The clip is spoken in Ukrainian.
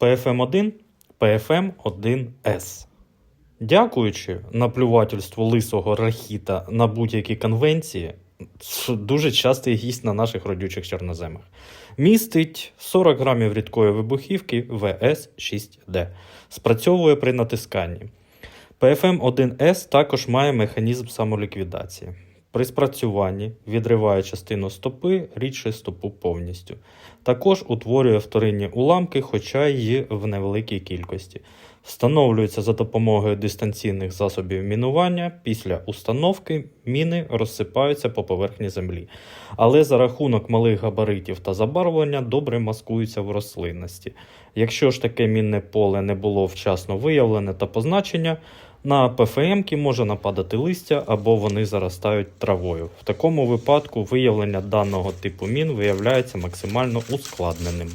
PFM-1, PFM-1С. Дякуючи наплювательству лисого рахіта на будь-які конвенції, дуже частий гість на наших родючих чорноземах. Містить 40 грамів рідкої вибухівки ВС-6Д. Спрацьовує при натисканні. PFM-1С також має механізм самоліквідації. При спрацюванні відриває частину стопи, рідше стопу повністю. Також утворює вторинні уламки, хоча й в невеликій кількості. Встановлюється за допомогою дистанційних засобів мінування. Після установки міни розсипаються по поверхні землі, але за рахунок малих габаритів та забарвлення добре маскуються в рослинності. Якщо ж таке мінне поле не було вчасно виявлене та позначення, на ПФМ може нападати листя або вони заростають травою. В такому випадку виявлення даного типу мін виявляється максимально ускладненим.